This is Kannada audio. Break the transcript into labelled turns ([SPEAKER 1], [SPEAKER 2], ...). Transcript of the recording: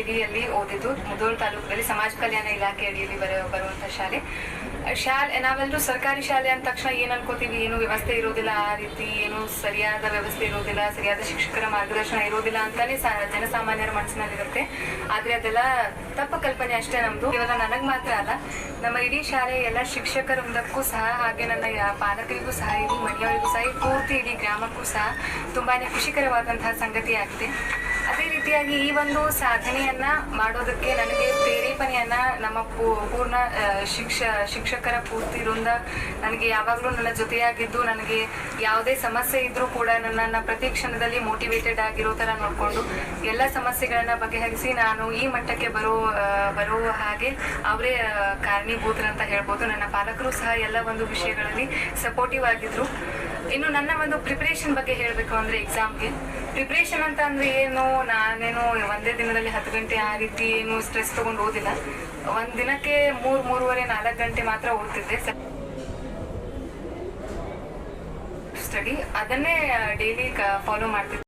[SPEAKER 1] ಏರಿಯಲ್ಲಿ ಓದಿದ್ದು ಮುದೋಳ್ ತಾಲೂಕಿನಲ್ಲಿ ಸಮಾಜ ಕಲ್ಯಾಣ ಇಲಾಖೆ ಅಡಿಯಲ್ಲಿ ಬರೋ, ಬರುವಂತ ಶಾಲೆ. ಶಾಲೆ ನಾವೆಲ್ಲರೂ ಸರ್ಕಾರಿ ಶಾಲೆ ಅಂದ ತಕ್ಷಣ ಏನ್ ಅನ್ಕೋತೀವಿ? ಏನು ವ್ಯವಸ್ಥೆ ಇರೋದಿಲ್ಲ, ಆ ರೀತಿ ಏನು ಸರಿಯಾದ ವ್ಯವಸ್ಥೆ ಇರೋದಿಲ್ಲ, ಸರಿಯಾದ ಶಿಕ್ಷಕರ ಮಾರ್ಗದರ್ಶನ ಇರೋದಿಲ್ಲ ಅಂತಾನೆ ಜನಸಾಮಾನ್ಯರ ಮನಸ್ಸಿನಲ್ಲಿರುತ್ತೆ. ಆದ್ರೆ ಅದೆಲ್ಲ ತಪ್ಪು ಕಲ್ಪನೆ ಅಷ್ಟೇ ನಮ್ದು. ಕೇವಲ ನನಗ್ ಮಾತ್ರ ಅಲ್ಲ, ನಮ್ಮ ಇಡೀ ಶಾಲೆ ಎಲ್ಲ ಶಿಕ್ಷಕರ ಮುಂದಕ್ಕೂ ಸಹ ಹಾಗೆ ನನ್ನ ಪಾಲಕರಿಗೂ ಸಹ ಇಡೀ ಮನೆಯವರಿಗೂ ಸಹ ಪೂರ್ತಿ ಇಡೀ ಗ್ರಾಮಕ್ಕೂ ಸಹ ತುಂಬಾನೇ ಖುಷಿಕರವಾದಂತಹ ಸಂಗತಿ ಆಗಿದೆ ಅದೇ ರೀತಿಯಾಗಿ ಈ ಒಂದು ಸಾಧನೆಯನ್ನ ಮಾಡೋದಕ್ಕೆ ನನಗೆ ಪ್ರೇರೇಪಣೆಯನ್ನ ನಮ್ಮ ಪೂರ್ಣ ಶಿಕ್ಷ, ಶಿಕ್ಷಕರ ಪೂರ್ತಿ ವೃಂದ ನನಗೆ ಯಾವಾಗಲೂ ನನ್ನ ಜೊತೆಯಾಗಿದ್ದು, ನನಗೆ ಯಾವುದೇ ಸಮಸ್ಯೆ ಇದ್ರೂ ಕೂಡ ನನ್ನನ್ನು ಪ್ರತಿ ಕ್ಷಣದಲ್ಲಿ ಮೋಟಿವೇಟೆಡ್ ಆಗಿರೋ ಥರ ನೋಡಿಕೊಂಡು ಎಲ್ಲ ಸಮಸ್ಯೆಗಳನ್ನ ಬಗೆಹರಿಸಿ ನಾನು ಈ ಮಟ್ಟಕ್ಕೆ ಬರೋ ಬರೋ ಹಾಗೆ ಅವರೇ ಕಾರಣೀಭೂತರಂತ ಹೇಳ್ಬೋದು. ನನ್ನ ಪಾಲಕರು ಸಹ ಎಲ್ಲ ಒಂದು ವಿಷಯಗಳಲ್ಲಿ ಸಪೋರ್ಟಿವ್ ಆಗಿದ್ರು. ಇನ್ನು ನನ್ನ ಒಂದು ಪ್ರಿಪರೇಷನ್ ಬಗ್ಗೆ ಹೇಳಬೇಕು ಅಂದ್ರೆ ಎಕ್ಸಾಮ್ಗೆ ಪ್ರಿಪ್ರೇಷನ್ ಅಂತ ಅಂದ್ರೆ ಏನು? ನಾನೇನು ಒಂದೇ ದಿನದಲ್ಲಿ ಹತ್ತು ಗಂಟೆ ಆ ರೀತಿ ಏನು ಸ್ಟ್ರೆಸ್ ತಗೊಂಡು ಓದಿಲ್ಲ. ಒಂದ್ ದಿನಕ್ಕೆ ಮೂರ್, ಮೂರುವರೆ, ನಾಲ್ಕು ಗಂಟೆ ಮಾತ್ರ ಓದ್ತಿದ್ದೆ. ಸ್ಟಡಿ ಅದನ್ನೇ ಡೈಲಿ ಫಾಲೋ ಮಾಡ್ತಿದ್ದೆ.